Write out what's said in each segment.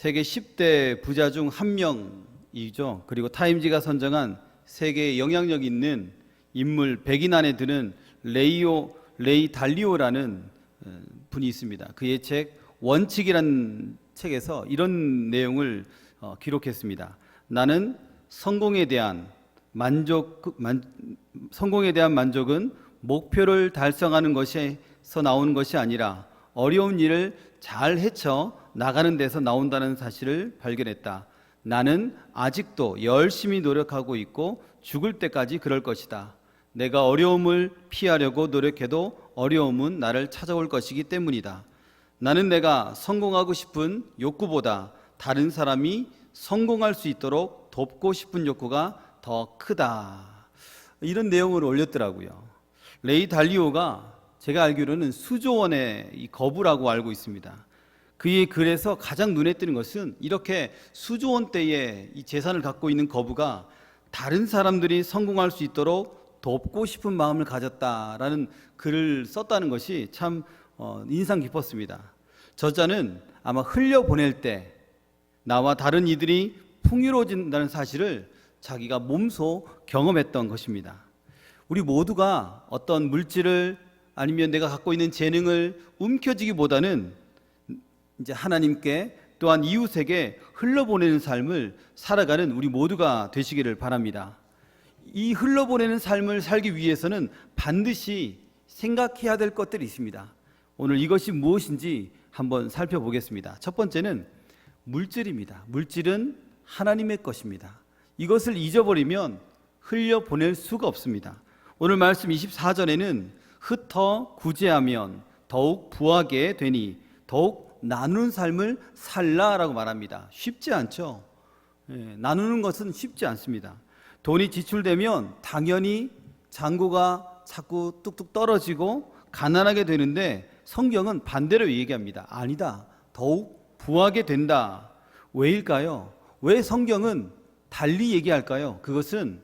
세계 10대 부자 중 한 명이죠. 그리고 타임지가 선정한 세계에 영향력 있는 인물 100인 안에 드는 레이오 레이 달리오라는 어, 분이 있습니다. 그의 책 원칙이란 책에서 이런 내용을 어, 기록했습니다. 나는 성공에 대한 만족 만, 성공에 대한 만족은 목표를 달성하는 것에서 나오는 것이 아니라 어려운 일을 잘 헤쳐 나가는 데서 나온다는 사실을 발견했다. 나는 아직도 열심히 노력하고 있고 죽을 때까지 그럴 것이다. 내가 어려움을 피하려고 노력해도 어려움은 나를 찾아올 것이기 때문이다. 나는 내가 성공하고 싶은 욕구보다 다른 사람이 성공할 수 있도록 돕고 싶은 욕구가 더 크다. 이런 내용을 올렸더라고요. 레이 달리오가 제가 알기로는 수조원의 이 거부라고 알고 있습니다. 그의 글에서 가장 눈에 띄는 것은 이렇게 수조원 때에 이 재산을 갖고 있는 거부가 다른 사람들이 성공할 수 있도록 돕고 싶은 마음을 가졌다라는 글을 썼다는 것이 참 어, 인상 깊었습니다. 저자는 아마 흘려 보낼 때 나와 다른 이들이 풍요로워진다는 사실을 자기가 몸소 경험했던 것입니다. 우리 모두가 어떤 물질을 아니면 내가 갖고 있는 재능을 움켜쥐기보다는 이제 하나님께 또한 이웃에게 흘러보내는 삶을 살아가는 우리 모두가 되시기를 바랍니다. 이 흘러보내는 삶을 살기 위해서는 반드시 생각해야 될 것들이 있습니다. 오늘 이것이 무엇인지 한번 살펴보겠습니다. 첫 번째는 물질입니다. 물질은 하나님의 것입니다. 이것을 잊어버리면 흘려보낼 수가 없습니다. 오늘 말씀 24절에는 흩어 구제하면 더욱 부하게 되니 더욱 나누는 삶을 살라라고 말합니다. 쉽지 않죠. 예, 나누는 것은 쉽지 않습니다. 돈이 지출되면 당연히 잔고가 자꾸 뚝뚝 떨어지고 가난하게 되는데 성경은 반대로 얘기합니다. 아니다. 더욱 부하게 된다. 왜일까요? 왜 성경은 달리 얘기할까요? 그것은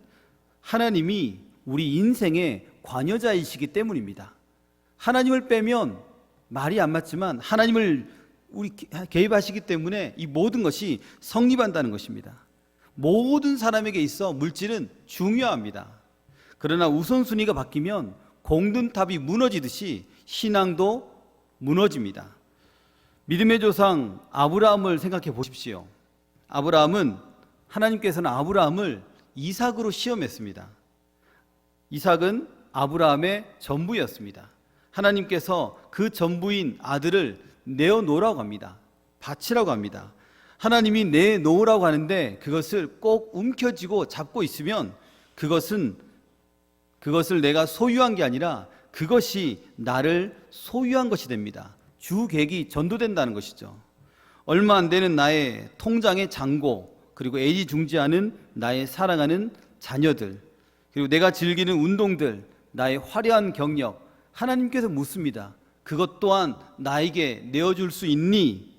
하나님이 우리 인생의 관여자이시기 때문입니다. 하나님을 빼면 말이 안 맞지만 하나님을 우리 개입하시기 때문에 이 모든 것이 성립한다는 것입니다. 모든 사람에게 있어 물질은 중요합니다. 그러나 우선순위가 바뀌면 공든탑이 무너지듯이 신앙도 무너집니다. 믿음의 조상 아브라함을 생각해 보십시오. 아브라함은 하나님께서는 아브라함을 이삭으로 시험했습니다. 이삭은 아브라함의 전부였습니다. 하나님께서 그 전부인 아들을 내어놓으라고 합니다. 바치라고 합니다. 하나님이 내놓으라고 하는데 그것을 꼭 움켜쥐고 잡고 있으면 그것은 그것을 내가 소유한 게 아니라 그것이 나를 소유한 것이 됩니다. 주객이 전도된다는 것이죠. 얼마 안 되는 나의 통장의 잔고 그리고 애지중지하는 나의 사랑하는 자녀들 그리고 내가 즐기는 운동들 나의 화려한 경력 하나님께서 묻습니다. 그것 또한 나에게 내어줄 수 있니?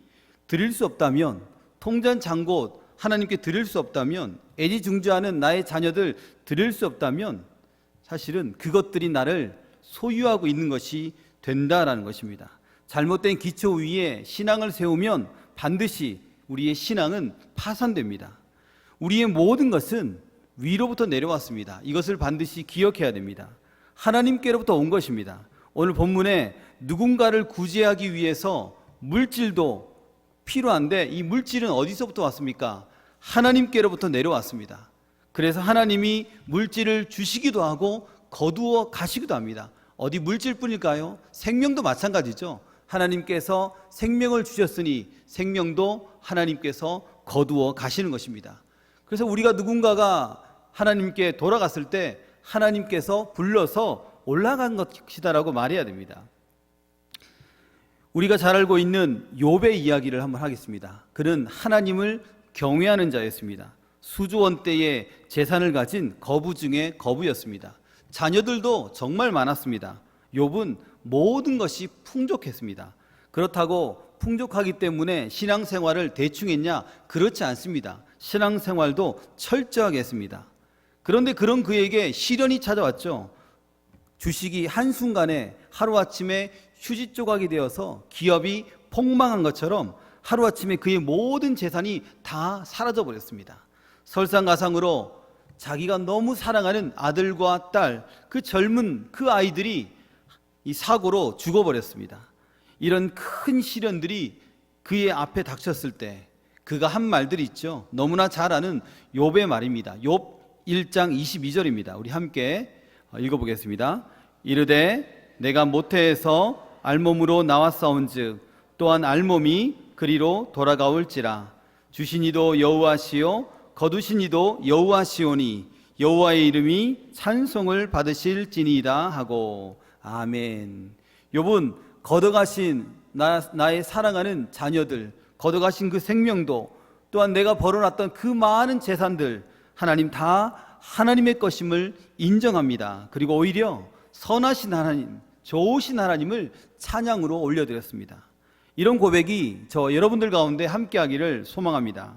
드릴 수 없다면 통장 잔고 하나님께 드릴 수 없다면 애지중지하는 나의 자녀들 드릴 수 없다면 사실은 그것들이 나를 소유하고 있는 것이 된다라는 것입니다. 잘못된 기초 위에 신앙을 세우면 반드시 우리의 신앙은 파산됩니다. 우리의 모든 것은 위로부터 내려왔습니다. 이것을 반드시 기억해야 됩니다. 하나님께로부터 온 것입니다. 오늘 본문에 누군가를 구제하기 위해서 물질도 필요한데 이 물질은 어디서부터 왔습니까? 하나님께로부터 내려왔습니다. 그래서 하나님이 물질을 주시기도 하고 거두어 가시기도 합니다. 어디 물질뿐일까요? 생명도 마찬가지죠. 하나님께서 생명을 주셨으니 생명도 하나님께서 거두어 가시는 것입니다. 그래서 우리가 누군가가 하나님께 돌아갔을 때 하나님께서 불러서 올라간 것이다라고 말해야 됩니다. 우리가 잘 알고 있는 욥의 이야기를 한번 하겠습니다. 그는 하나님을 경외하는 자였습니다. 수조원 때에 재산을 가진 거부 중에 거부였습니다. 자녀들도 정말 많았습니다. 욥은 모든 것이 풍족했습니다. 그렇다고 풍족하기 때문에 신앙생활을 대충 했냐? 그렇지 않습니다. 신앙생활도 철저하게 했습니다. 그런데 그런 그에게 시련이 찾아왔죠. 주식이 한순간에 하루아침에 휴지 조각이 되어서 기업이 폭망한 것처럼 하루아침에 그의 모든 재산이 다 사라져 버렸습니다. 설상가상으로 자기가 너무 사랑하는 아들과 딸, 그 젊은 그 아이들이 이 사고로 죽어버렸습니다. 이런 큰 시련들이 그의 앞에 닥쳤을 때 그가 한 말들이 있죠. 너무나 잘 아는 욥의 말입니다. 욥 1장 22절입니다. 우리 함께 읽어보겠습니다. 이르되 내가 모태에서 알몸으로 나왔사온즉 또한 알몸이 그리로 돌아가올지라 주신 이도 여호와시요 거두신 이도 여호와시오니 여호와의 이름이 찬송을 받으실지니이다 하고 아멘. 욥은 걷어가신 나, 나의 사랑하는 자녀들, 걷어가신 그 생명도 또한 내가 벌어놨던 그 많은 재산들 하나님 다 하나님의 것임을 인정합니다. 그리고 오히려 선하신 하나님, 좋으신 하나님을 찬양으로 올려드렸습니다. 이런 고백이 저 여러분들 가운데 함께 하기를 소망합니다.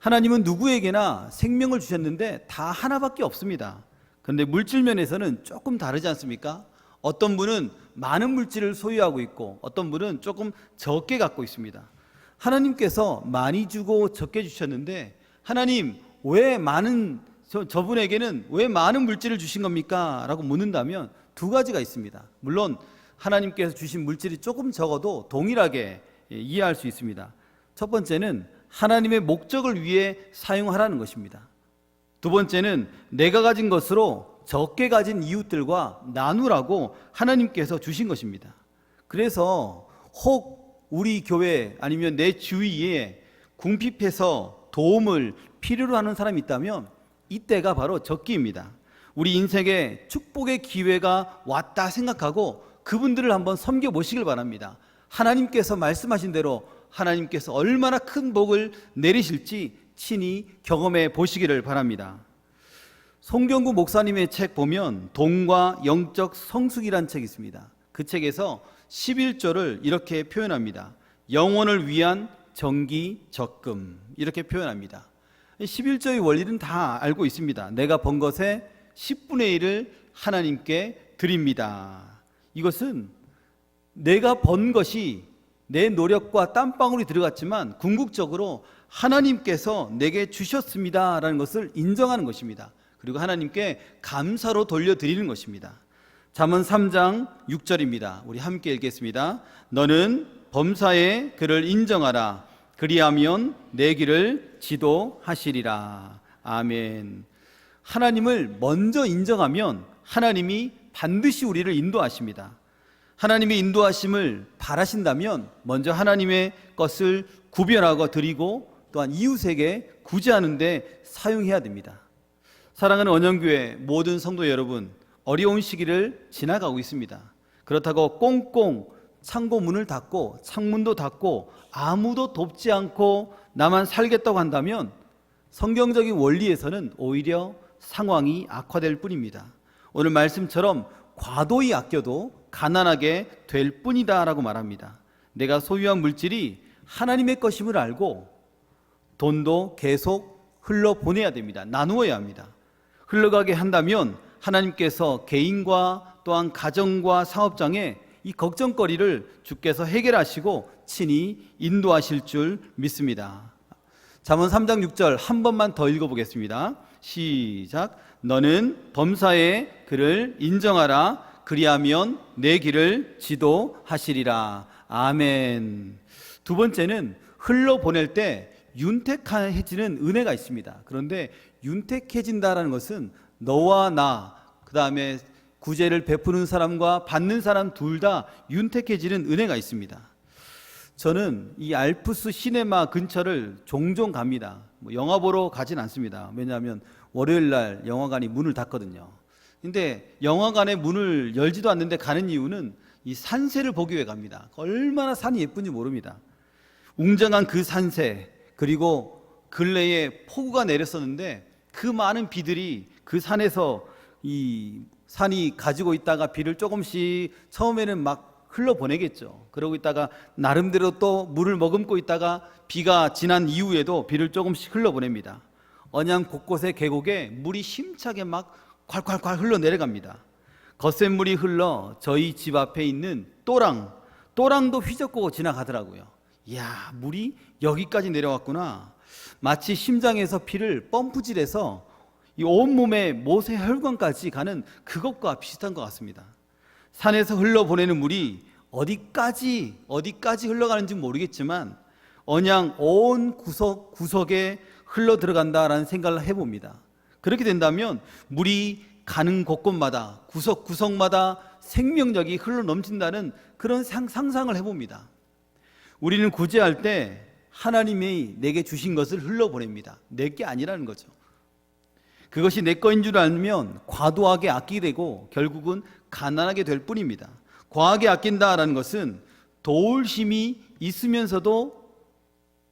하나님은 누구에게나 생명을 주셨는데 다 하나밖에 없습니다. 그런데 물질 면에서는 조금 다르지 않습니까? 어떤 분은 많은 물질을 소유하고 있고 어떤 분은 조금 적게 갖고 있습니다. 하나님께서 많이 주고 적게 주셨는데 하나님 왜 많은 저, 저분에게는 왜 많은 물질을 주신 겁니까? 라고 묻는다면 두 가지가 있습니다. 물론 하나님께서 주신 물질이 조금 적어도 동일하게 예, 이해할 수 있습니다. 첫 번째는 하나님의 목적을 위해 사용하라는 것입니다. 두 번째는 내가 가진 것으로 적게 가진 이웃들과 나누라고 하나님께서 주신 것입니다. 그래서 혹 우리 교회 아니면 내 주위에 궁핍해서 도움을 필요로 하는 사람이 있다면 이때가 바로 적기입니다. 우리 인생에 축복의 기회가 왔다 생각하고 그분들을 한번 섬겨 보시길 바랍니다. 하나님께서 말씀하신 대로 하나님께서 얼마나 큰 복을 내리실지 친히 경험해 보시기를 바랍니다. 송경구 목사님의 책 보면 돈과 영적 성숙이란 책이 있습니다. 그 책에서 11조를 이렇게 표현합니다. 영혼을 위한 정기 적금 이렇게 표현합니다. 11조의 원리는 다 알고 있습니다. 내가 번 것의 10분의 1을 하나님께 드립니다. 이것은 내가 번 것이 내 노력과 땀방울이 들어갔지만 궁극적으로 하나님께서 내게 주셨습니다라는 것을 인정하는 것입니다. 그리고 하나님께 감사로 돌려드리는 것입니다. 잠언 3장 6절입니다. 우리 함께 읽겠습니다. 너는 범사에 그를 인정하라. 그리하면 내 길을 지도하시리라. 아멘. 하나님을 먼저 인정하면 하나님이 반드시 우리를 인도하십니다. 하나님의 인도하심을 바라신다면 먼저 하나님의 것을 구별하고 드리고 또한 이웃에게 구제하는데 사용해야 됩니다. 사랑하는 원영교회 모든 성도 여러분, 어려운 시기를 지나가고 있습니다. 그렇다고 꽁꽁 창고 문을 닫고 창문도 닫고 아무도 돕지 않고 나만 살겠다고 한다면 성경적인 원리에서는 오히려 상황이 악화될 뿐입니다. 오늘 말씀처럼 과도히 아껴도 가난하게 될 뿐이다라고 말합니다. 내가 소유한 물질이 하나님의 것임을 알고 돈도 계속 흘러 보내야 됩니다. 나누어야 합니다. 흘러가게 한다면 하나님께서 개인과 또한 가정과 사업장에 이 걱정거리를 주께서 해결하시고 친히 인도하실 줄 믿습니다. 잠언 3장 6절 한 번만 더 읽어보겠습니다. 시작. 너는 범사에 그를 인정하라. 그리하면 내 길을 지도하시리라. 아멘. 두 번째는 흘러 보낼 때 윤택해지는 은혜가 있습니다. 그런데 윤택해진다라는 것은 너와 나, 그 다음에 구제를 베푸는 사람과 받는 사람 둘 다 윤택해지는 은혜가 있습니다. 저는 이 알프스 시네마 근처를 종종 갑니다. 뭐 영화 보러 가진 않습니다. 왜냐하면 월요일 날 영화관이 문을 닫거든요. 근데 영화관의 문을 열지도 않는데 가는 이유는 이 산세를 보기 위해 갑니다. 얼마나 산이 예쁜지 모릅니다. 웅장한 그 산세, 그리고 근래에 폭우가 내렸었는데 그 많은 비들이 그 산에서 이 산이 가지고 있다가 비를 조금씩 처음에는 막 흘러 보내겠죠. 그러고 있다가 나름대로 또 물을 머금고 있다가 비가 지난 이후에도 비를 조금씩 흘러 보냅니다. 언양 곳곳의 계곡에 물이 힘차게 막 콸콸콸 흘러 내려갑니다. 거센 물이 흘러 저희 집 앞에 있는 또랑, 또랑도 휘젓고 지나가더라고요. 야 물이 여기까지 내려왔구나. 마치 심장에서 피를 펌프질해서 이 온몸에 모세 혈관까지 가는 그것과 비슷한 것 같습니다. 산에서 흘러보내는 물이 어디까지 어디까지 흘러가는지 모르겠지만 언양 온 구석 구석에 흘러 들어간다라는 생각을 해봅니다. 그렇게 된다면 물이 가는 곳곳마다 구석 구석마다 생명력이 흘러 넘친다는 그런 상- 상상을 해봅니다. 우리는 구제할 때 하나님이 내게 주신 것을 흘러 보냅니다. 내게 아니라는 거죠. 그것이 내 거인 줄 알면 과도하게 아끼게 되고 결국은 가난하게 될 뿐입니다. 과하게 아낀다라는 것은 도울 힘이 있으면서도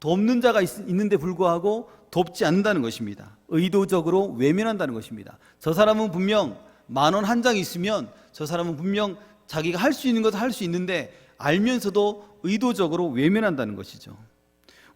돕는 자가 있, 있는데 불구하고 돕지 않는다는 것입니다. 의도적으로 외면한다는 것입니다. 저 사람은 분명 만 원 한 장 있으면 저 사람은 분명 자기가 할 수 있는 것을 할 수 있는데 알면서도 의도적으로 외면한다는 것이죠.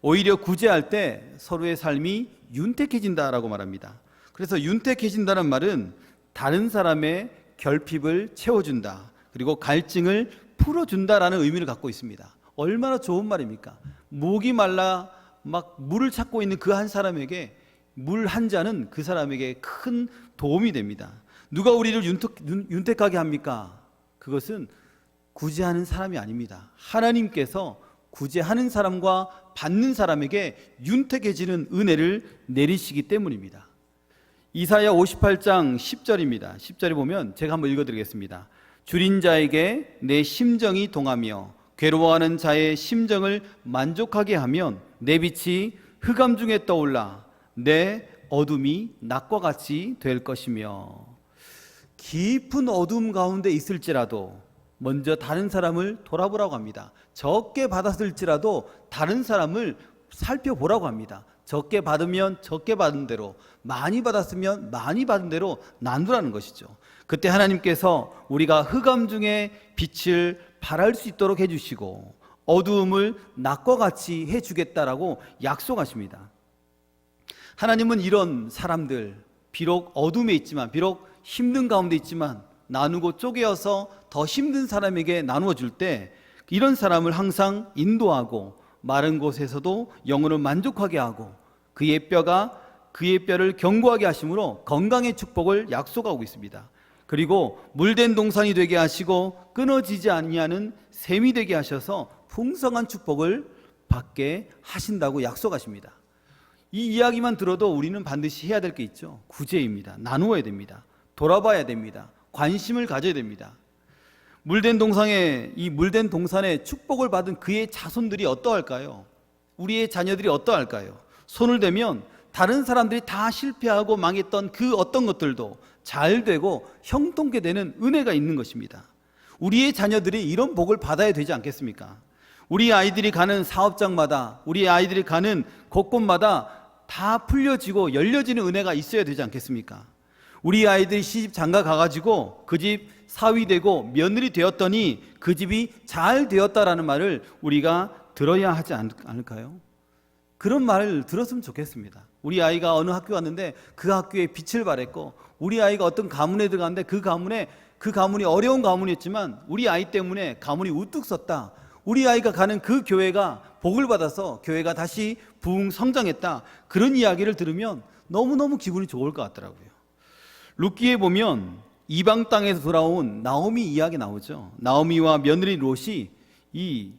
오히려 구제할 때 서로의 삶이 윤택해진다라고 말합니다. 그래서 윤택해진다는 말은 다른 사람의 결핍을 채워준다. 그리고 갈증을 풀어준다라는 의미를 갖고 있습니다. 얼마나 좋은 말입니까? 목이 말라 막 물을 찾고 있는 그 한 사람에게 물 한 잔은 그 사람에게 큰 도움이 됩니다. 누가 우리를 윤택, 윤- 윤택하게 합니까? 그것은 구제하는 사람이 아닙니다. 하나님께서 구제하는 사람과 받는 사람에게 윤택해지는 은혜를 내리시기 때문입니다. 이사야 58장 10절입니다. 10절에 보면 제가 한번 읽어 드리겠습니다. 줄인 자에게 내 심정이 동하며 괴로워하는 자의 심정을 만족하게 하면 내 빛이 흑암 중에 떠올라 내 어둠이 낮과 같이 될 것이며 깊은 어둠 가운데 있을지라도 먼저 다른 사람을 돌아보라고 합니다. 적게 받았을지라도 다른 사람을 살펴보라고 합니다. 적게 받으면 적게 받은 대로, 많이 받았으면 많이 받은 대로 나누라는 것이죠. 그때 하나님께서 우리가 흑암 중에 빛을 발할 수 있도록 해주시고 어두움을 낮과 같이 해주겠다라고 약속하십니다. 하나님은 이런 사람들, 비록 어둠에 있지만, 비록 힘든 가운데 있지만, 나누고 쪼개어서 더 힘든 사람에게 나누어 줄 때, 이런 사람을 항상 인도하고, 마른 곳에서도 영혼을 만족하게 하고, 그의 뼈가 그의 뼈를 견고하게 하심으로 건강의 축복을 약속하고 있습니다. 그리고 물된 동산이 되게 하시고 끊어지지 아니하는 샘이 되게 하셔서 풍성한 축복을 받게 하신다고 약속하십니다. 이 이야기만 들어도 우리는 반드시 해야 될 게 있죠. 구제입니다. 나누어야 됩니다. 돌아봐야 됩니다. 관심을 가져야 됩니다. 물된 동산에 이 물된 동산에 축복을 받은 그의 자손들이 어떠할까요? 우리의 자녀들이 어떠할까요? 손을 대면 다른 사람들이 다 실패하고 망했던 그 어떤 것들도 잘 되고 형통케 되는 은혜가 있는 것입니다. 우리의 자녀들이 이런 복을 받아야 되지 않겠습니까? 우리 아이들이 가는 사업장마다 우리 아이들이 가는 곳곳마다 다 풀려지고 열려지는 은혜가 있어야 되지 않겠습니까? 우리 아이들이 시집 장가 가가지고 그 집 사위 되고 며느리 되었더니 그 집이 잘 되었다라는 말을 우리가 들어야 하지 않- 않을까요? 그런 말을 들었으면 좋겠습니다. 우리 아이가 어느 학교 갔는데 그 학교에 빛을 발했고 우리 아이가 어떤 가문에 들어갔는데 그 가문에 그 가문이 어려운 가문이었지만 우리 아이 때문에 가문이 우뚝 섰다. 우리 아이가 가는 그 교회가 복을 받아서 교회가 다시 부흥 성장했다. 그런 이야기를 들으면 너무너무 기분이 좋을 것 같더라고요. 룻기에 보면 이방 땅에서 돌아온 나오미 이야기 나오죠. 나오미와 며느리 롯이 이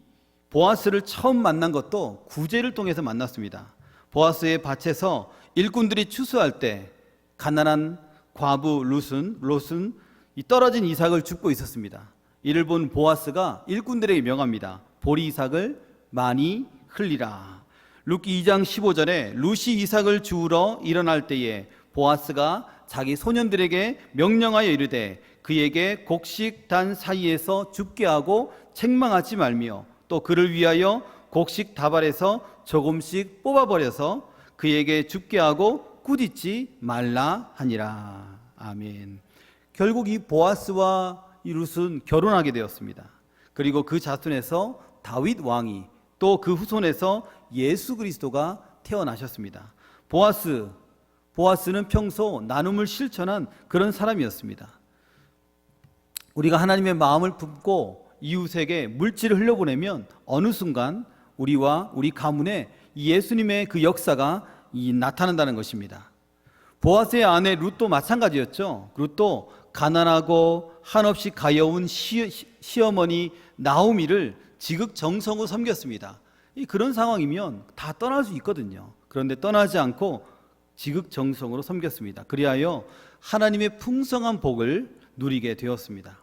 보아스를 처음 만난 것도 구제를 통해서 만났습니다. 보아스의 밭에서 일꾼들이 추수할 때 가난한 과부 룻은 롯은 이 떨어진 이삭을 줍고 있었습니다. 이를 본 보아스가 일꾼들에게 명합니다. 보리 이삭을 많이 흘리라. 룻기 2장 15절에 룻이 이삭을 주우러 일어날 때에 보아스가 자기 소년들에게 명령하여 이르되 그에게 곡식 단 사이에서 죽게 하고 책망하지 말며 또 그를 위하여 곡식 다발에서 조금씩 뽑아버려서 그에게 죽게 하고 꾸짖지 말라 하니라. 아멘. 결국 이 보아스와 이 룻은 결혼하게 되었습니다. 그리고 그 자손에서 다윗 왕이 또 그 후손에서 예수 그리스도가 태어나셨습니다. 보아스, 보아스는 평소 나눔을 실천한 그런 사람이었습니다. 우리가 하나님의 마음을 품고 이웃에게 물질을 흘려보내면 어느 순간 우리와 우리 가문에 이 예수님의 그 역사가 이 나타난다는 것입니다. 보아스의 아내 룻도 마찬가지였죠. 룻도 가난하고 한없이 가여운 시, 시어머니 나오미를 지극정성으로 섬겼습니다. 이 그런 상황이면 다 떠날 수 있거든요. 그런데 떠나지 않고 지극정성으로 섬겼습니다. 그리하여 하나님의 풍성한 복을 누리게 되었습니다.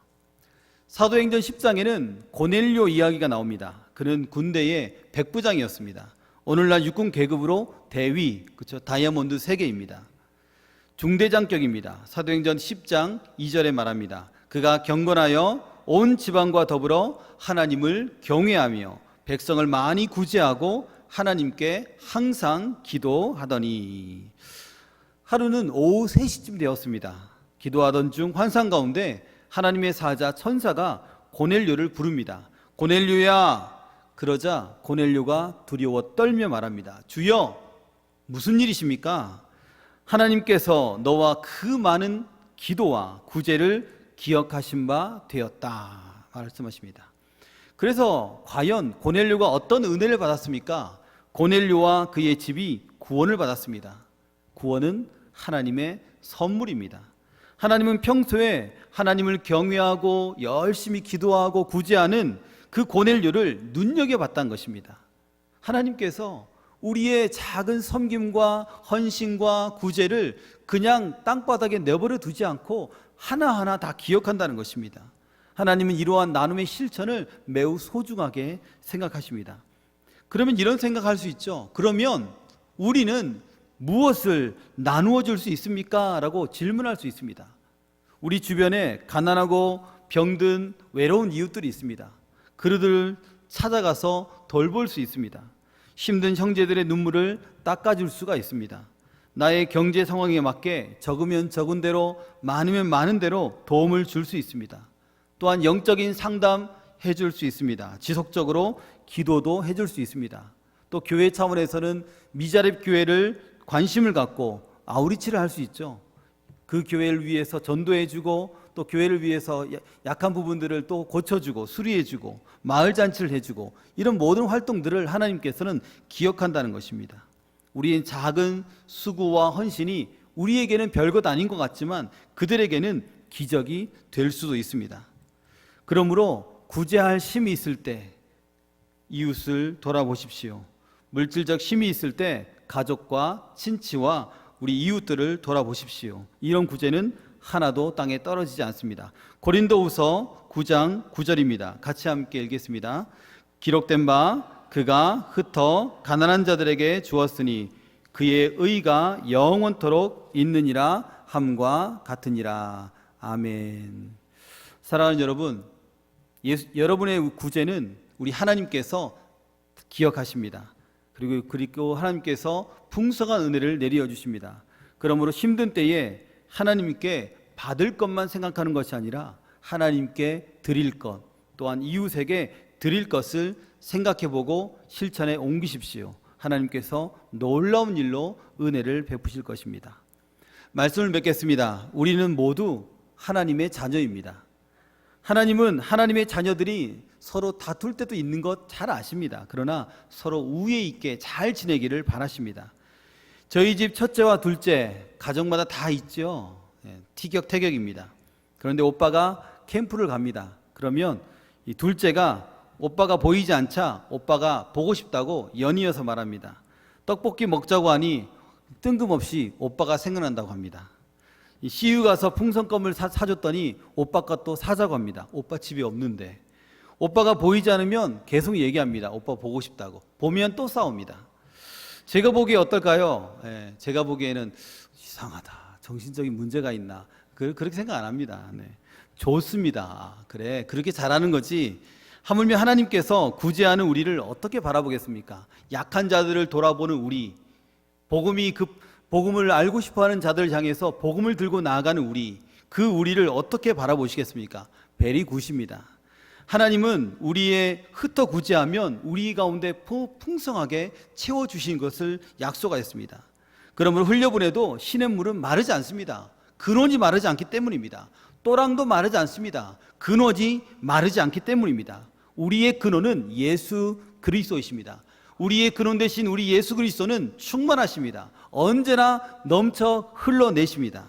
사도행전 10장에는 고넬료 이야기가 나옵니다. 그는 군대의 백부장이었습니다. 오늘날 육군 계급으로 대위, 그렇죠? 다이아몬드 3개입니다. 중대장격입니다. 사도행전 10장 2절에 말합니다. 그가 경건하여 온 지방과 더불어 하나님을 경외하며 백성을 많이 구제하고 하나님께 항상 기도하더니 하루는 오후 3시쯤 되었습니다. 기도하던 중 환상 가운데 하나님의 사자 천사가 고넬료를 부릅니다. 고넬료야 그러자 고넬료가 두려워 떨며 말합니다. 주여 무슨 일이십니까? 하나님께서 너와 그 많은 기도와 구제를 기억하신 바 되었다 말씀하십니다. 그래서 과연 고넬료가 어떤 은혜를 받았습니까? 고넬료와 그의 집이 구원을 받았습니다. 구원은 하나님의 선물입니다. 하나님은 평소에 하나님을 경외하고 열심히 기도하고 구제하는 그 고넬료를 눈여겨봤다는 것입니다. 하나님께서 우리의 작은 섬김과 헌신과 구제를 그냥 땅바닥에 내버려 두지 않고 하나하나 다 기억한다는 것입니다. 하나님은 이러한 나눔의 실천을 매우 소중하게 생각하십니다. 그러면 이런 생각할 수 있죠. 그러면 우리는 무엇을 나누어 줄 수 있습니까? 라고 질문할 수 있습니다. 우리 주변에 가난하고 병든 외로운 이웃들이 있습니다. 그들을 찾아가서 돌볼 수 있습니다. 힘든 형제들의 눈물을 닦아줄 수가 있습니다. 나의 경제 상황에 맞게 적으면 적은 대로 많으면 많은 대로 도움을 줄 수 있습니다. 또한 영적인 상담 해줄 수 있습니다. 지속적으로 기도도 해줄 수 있습니다. 또 교회 차원에서는 미자립 교회를 관심을 갖고 아우리치를 할 수 있죠. 그 교회를 위해서 전도해주고 또 교회를 위해서 약한 부분들을 또 고쳐주고 수리해주고 마을 잔치를 해주고 이런 모든 활동들을 하나님께서는 기억한다는 것입니다. 우리의 작은 수고와 헌신이 우리에게는 별것 아닌 것 같지만 그들에게는 기적이 될 수도 있습니다. 그러므로 구제할 힘이 있을 때 이웃을 돌아보십시오. 물질적 힘이 있을 때 가족과 친치와 우리 이웃들을 돌아보십시오. 이런 구제는 하나도 땅에 떨어지지 않습니다. 고린도후서 9장 9절입니다. 같이 함께 읽겠습니다. 기록된 바 그가 흩어 가난한 자들에게 주었으니 그의 의가 영원토록 있느니라 함과 같으니라. 아멘. 사랑하는 여러분, 예수, 여러분의 구제는 우리 하나님께서 기억하십니다. 그리고 그리고 하나님께서 풍성한 은혜를 내려 주십니다. 그러므로 힘든 때에 하나님께 받을 것만 생각하는 것이 아니라 하나님께 드릴 것 또한 이웃에게 드릴 것을 생각해 보고 실천에 옮기십시오. 하나님께서 놀라운 일로 은혜를 베푸실 것입니다. 말씀을 맺겠습니다. 우리는 모두 하나님의 자녀입니다. 하나님은 하나님의 자녀들이 서로 다툴 때도 있는 것 잘 아십니다. 그러나 서로 우애 있게 잘 지내기를 바라십니다. 저희 집 첫째와 둘째 가정마다 다 있죠. 예, 티격태격입니다. 그런데 오빠가 캠프를 갑니다. 그러면 이 둘째가 오빠가 보이지 않자 오빠가 보고 싶다고 연이어서 말합니다. 떡볶이 먹자고 하니 뜬금없이 오빠가 생각난다고 합니다. 이 CU 가서 풍선껌을 사, 사줬더니 오빠 것도 사자고 합니다. 오빠 집에 없는데. 오빠가 보이지 않으면 계속 얘기합니다. 오빠 보고 싶다고. 보면 또 싸웁니다. 제가 보기에 어떨까요? 예, 제가 보기에는 이상하다. 정신적인 문제가 있나. 그, 그렇게 생각 안 합니다. 네. 좋습니다. 그래. 그렇게 잘하는 거지. 하물며 하나님께서 구제하는 우리를 어떻게 바라보겠습니까? 약한 자들을 돌아보는 우리. 복음이 그 복음을 알고 싶어 하는 자들 향해서 복음을 들고 나아가는 우리. 그 우리를 어떻게 바라보시겠습니까? 베리 굿입니다. 하나님은 우리의 흩어 구제하면 우리 가운데 풍성하게 채워 주신 것을 약속하였습니다. 그러므로 흘려보내도 시냇물은 마르지 않습니다. 근원이 마르지 않기 때문입니다. 또랑도 마르지 않습니다. 근원이 마르지 않기 때문입니다. 우리의 근원은 예수 그리스도이십니다. 우리의 근원 되신 우리 예수 그리스도는 충만하십니다. 언제나 넘쳐 흘러내십니다.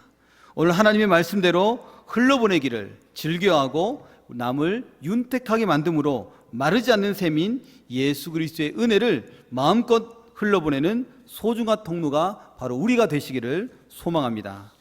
오늘 하나님의 말씀대로 흘러보내기를 즐겨하고 남을 윤택하게 만듦으로 마르지 않는 셈인 예수 그리스도의 은혜를 마음껏 흘러보내는 소중한 통로가 바로 우리가 되시기를 소망합니다.